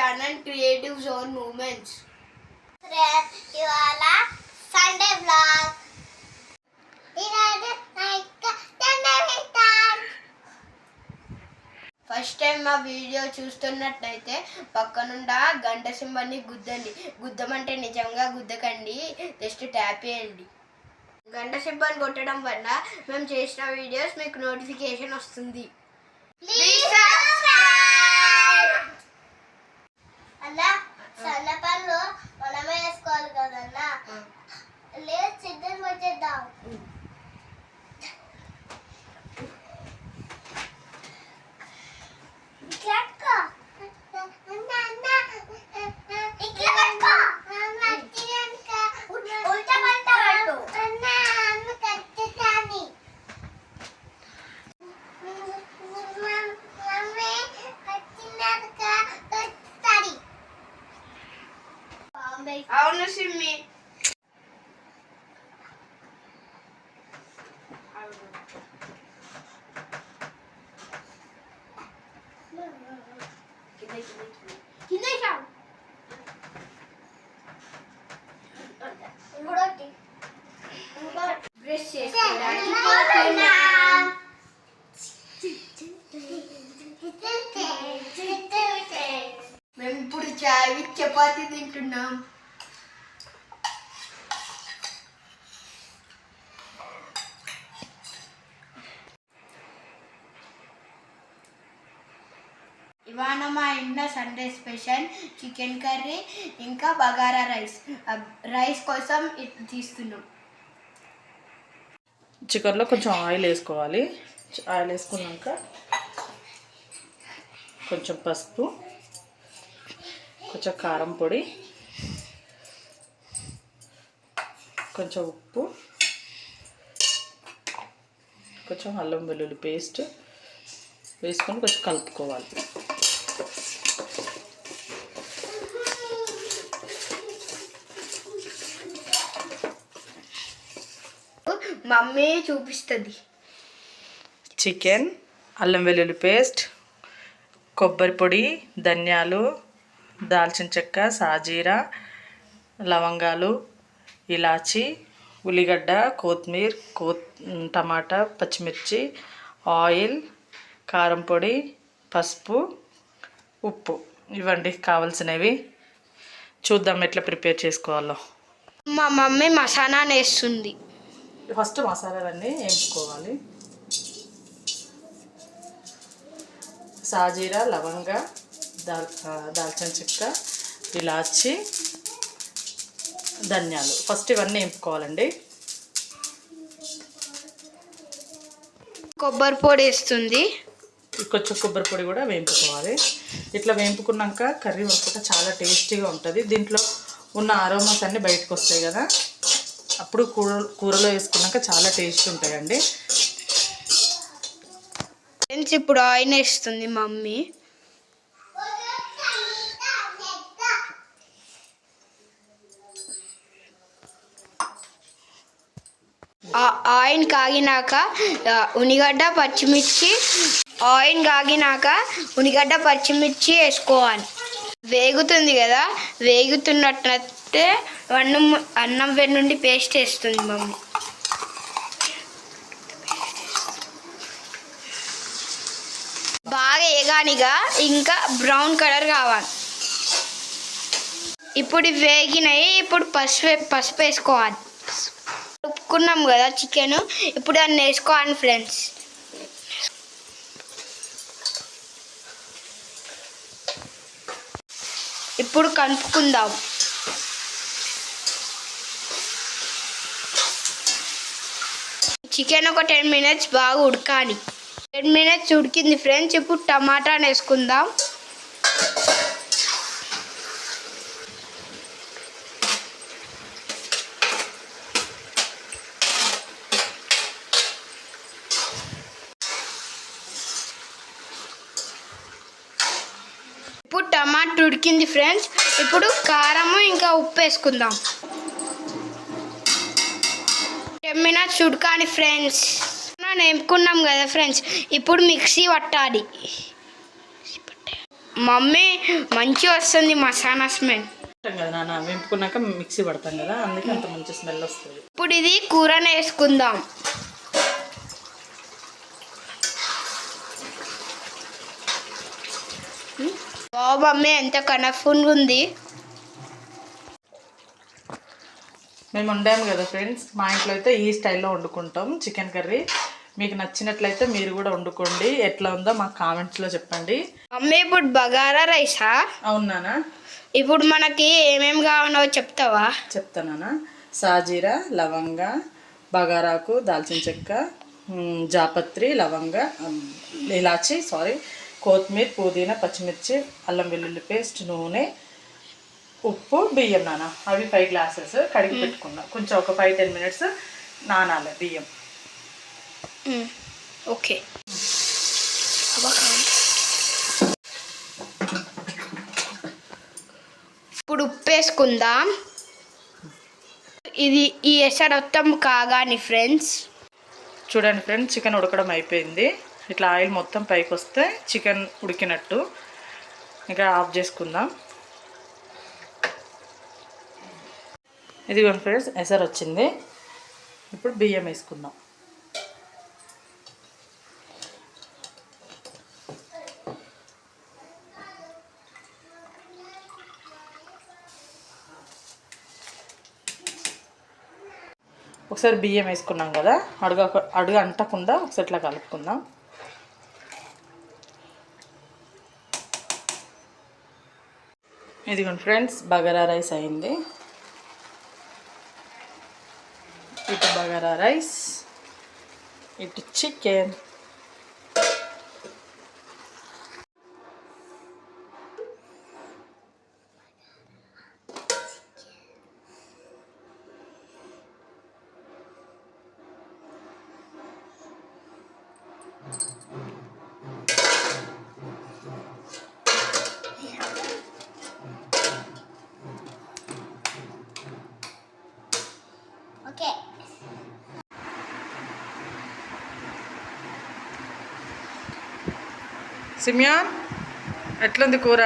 Channel creative zone moments ఇవాళ Sunday blog first time మా video చూస్తున్నట్లయితే పక్కనుండ గంట సింబల్ని గుద్దండి. గుద్దమంటే నిజంగా గుద్దకండి. జస్ట్ ట్యాప్ చేయండి. గంట సింబల్ కొట్టడం వల్ల మేము చేసిన వీడియోస్ మీకు నోటిఫికేషన్ వస్తుంది. ప్లీజ్ అలా సన్న పనులు మనమే వేసుకోవాలి కదన్నా. ఇంకోటి బ్రష్ చేసుకోవడానికి. మేము ఇప్పుడు చాయ్ చపాతీ తింటున్నాం ఇవాళ మా ఇంట్లో సండే స్పెషల్ చికెన్ కర్రీ ఇంకా బగారా రైస్. రైస్ కోసం తీస్తున్నాం. చికెన్లో కొంచెం ఆయిల్ వేసుకోవాలి. ఆయిల్ వేసుకున్నాక కొంచెం పసుపు కొంచెం కారం పొడి కొంచెం ఉప్పు కొంచెం అల్లం వెల్లుల్లి పేస్ట్ వేసుకొని కొంచెం కలుపుకోవాలి. మమ్మీ చూపిస్తుంది. చికెన్ అల్లం వెల్లుల్లి పేస్ట్ కొబ్బరి పొడి ధనియాలు దాల్చిన చెక్క సాజీరా లవంగాలు ఇలాచి ఉల్లిగడ్డ కొత్తిమీర కో టమాటా పచ్చిమిర్చి ఆయిల్ కారం పొడి పసుపు ఉప్పు. ఇవ్వండి కావాల్సినవి. చూద్దాం ఎట్లా ప్రిపేర్ చేసుకోవాలో. మా మమ్మీ మసాలా వేస్తుంది. ఫస్ట్ మసాలాలన్నీ వేయించుకోవాలి. సాజీరా లవంగ దాల్ దాల్చిన చెక్క ఇలాచి ధనియాలు. ఫస్ట్ ఇవన్నీ వేయించుకోవాలండి. కొబ్బరి పొడి వేస్తుంది. కొంచెం కొబ్బరి పొడి కూడా వేయించుకోవాలి. ఇట్లా వేయింపుకున్నాక కర్రీ వండుకుంటే చాలా టేస్టీగా ఉంటుంది. దీంట్లో ఉన్న అరోమాస్ అన్నీ బయటకు వస్తాయి కదా. అప్పుడు కూర కూరలో వేసుకున్నాక చాలా టేస్ట్ ఉంటాయండి. ఫ్రెండ్స్ ఇప్పుడు ఆయిల్ వేస్తుంది మమ్మీ. ఆ- ఆయిల్ కాగినాక ఉనిగడ్డ పచ్చిమిర్చి ఆయిల్ కాగినాక ఉనిగడ్డ పచ్చిమిర్చి వేసుకోవాలి. వేగుతుంది కదా వేగుతున్నట్టే అన్నం అన్నం నుండి పేస్ట్ వేస్తుంది మమ్మీ. బాగా ఏగానిగా ఇంకా బ్రౌన్ కలర్ కావాలి. ఇప్పుడు వేగినాయి ఇప్పుడు పసుపు పసుపు వేసుకోవాలి. ఉప్పుకున్నాం కదా చికెన్ ఇప్పుడు దాన్ని వేసుకోవాలి ఫ్రెండ్స్. ఇప్పుడు కలుపుకుందాం. చికెన్ ఒక టెన్ మినిట్స్ బాగా ఉడకాలి. టెన్ మినిట్స్ ఉడికింది ఫ్రెండ్స్. ఇప్పుడు టమాటా వేసుకుందాం. ఇప్పుడు టమాటా ఉడికింది ఫ్రెండ్స్. ఇప్పుడు కారము ఇంకా ఉప్పు వేసుకుందాం. మినిట్స్ ఉడకాలి ఫ్రెండ్స్. వేపుకున్నాం కదా ఫ్రెండ్స్ ఇప్పుడు మిక్సీ పట్టాలి. మమ్మీ మంచిగా వస్తుంది మసాలా స్మెల్. కదా నాన్న వేపుకున్నాక మిక్సీ పడతాం కదా అందుకే అంత మంచి స్మెల్ వస్తుంది. ఇప్పుడు ఇది కూరని వేసుకుందాం. బాబు మమ్మీ ఎంత కనఫుల్గా ఉంది. మేము వండాము కదా ఫ్రెండ్స్. మా ఇంట్లో అయితే ఈ స్టైల్లో వండుకుంటాం చికెన్ కర్రీ. మీకు నచ్చినట్లయితే మీరు కూడా వండుకోండి. ఎట్లా ఉందో మాకు కామెంట్స్లో చెప్పండి. మమ్మీ ఇప్పుడు బగారా రైసా? అవునానా ఇప్పుడు మనకి ఏమేమి కావాలో చెప్తావా? చెప్తానా సాజీరా లవంగ బగారాకు దాల్చిన చెక్క మ్, జాపత్రి లవంగ ఇలాచి సారీ కొత్తిమీర పుదీనా పచ్చిమిర్చి అల్లం వెల్లుల్లి పేస్ట్ నూనె ఉప్పు బియ్యం నాన్న. అవి ఫైవ్ గ్లాసెస్ కడిగి పెట్టుకున్నా. కొంచెం ఒక ఫైవ్ టెన్ మినిట్స్ నానాలి బియ్యం. ఓకే. ఇప్పుడు ఉప్పు వేసుకుందాం ఇది ఈ మొత్తం కాగాని ఫ్రెండ్స్. చూడండి ఫ్రెండ్స్ చికెన్ ఉడకడం అయిపోయింది. ఇట్లా ఆయిల్ మొత్తం పైకి వస్తే చికెన్ ఉడికినట్టు. ఇంకా ఆఫ్ చేసుకుందాం. ఇదిగోండి ఫ్రెండ్స్ ఎసరు వచ్చింది. ఇప్పుడు బియ్యం వేసుకుందాం. ఒకసారి బియ్యం వేసుకున్నాం కదా అడుగు అడుగు అంటకుండా ఒకసారి ఇట్లా కలుపుకుందాం. ఇదిగోండి ఫ్రెండ్స్ బగారా రైస్ అయింది. ఇటు బగారా రైస్ ఇటు చికెన్ సిమియాన్ ఎట్లుంది కూర?